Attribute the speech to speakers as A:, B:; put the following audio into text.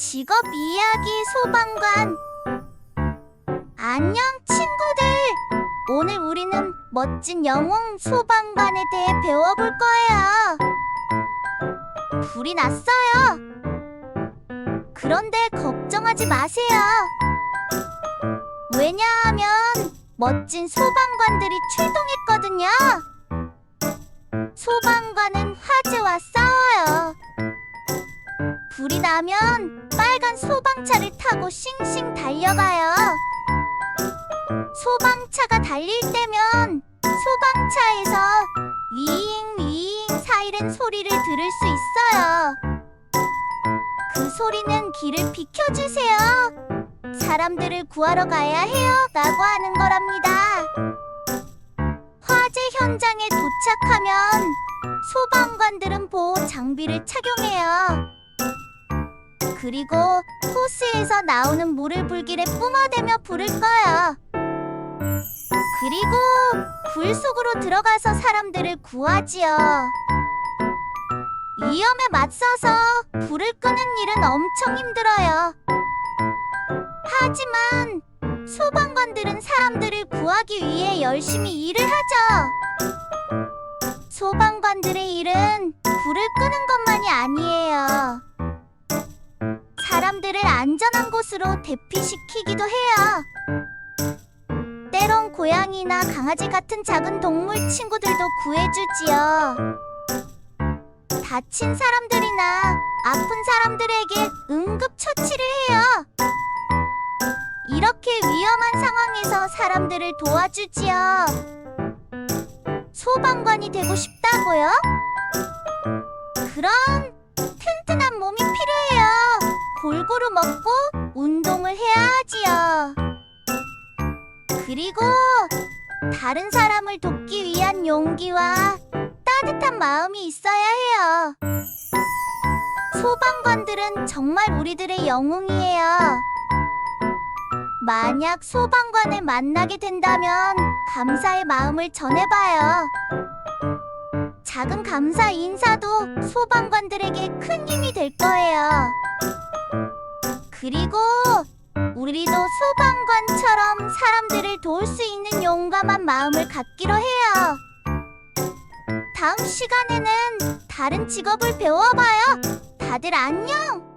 A: 직업 이야기 소방관. 안녕, 친구들. 오늘 우리는 멋진 영웅 소방관에 대해 배워볼 거예요. 불이 났어요. 그런데 걱정하지 마세요. 왜냐하면 멋진 소방관들이 출동했거든요. 소방관은 빨간 소방차를 타고 싱싱 달려가요. 소방차가 달릴 때면 소방차에서 위잉 위잉 사이렌 소리를 들을 수 있어요. 그 소리는 길을 비켜주세요. 사람들을 구하러 가야 해요. 라고 하는 거랍니다. 화재 현장에 도착하면 소방관들은 보호 장비를 착용해요. 그리고 호스에서 나오는 물을 불길에 뿜어대며 불을 꺼요. 그리고 불 속으로 들어가서 사람들을 구하지요. 위험에 맞서서 불을 끄는 일은 엄청 힘들어요. 하지만 소방관들은 사람들을 구하기 위해 열심히 일을 하죠. 소방관들의 일은 불을 끄는 사람들을 안전한 곳으로 대피시키기도 해요. 때론 고양이나 강아지 같은 작은 동물 친구들도 구해주지요. 다친 사람들이나 아픈 사람들에게 응급 처치를 해요. 이렇게 위험한 상황에서 사람들을 도와주지요. 소방관이 되고 싶다고요? 그리고 다른 사람을 돕기 위한 용기와 따뜻한 마음이 있어야 해요. 소방관들은 정말 우리들의 영웅이에요. 만약 소방관을 만나게 된다면 감사의 마음을 전해봐요. 작은 감사 인사도 소방관들에게 큰 힘이 될 거예요. 그리고 우리도 소방관처럼 사람들을 도울 수 있는 용감한 마음을 갖기로 해요. 다음 시간에는 다른 직업을 배워봐요. 다들 안녕!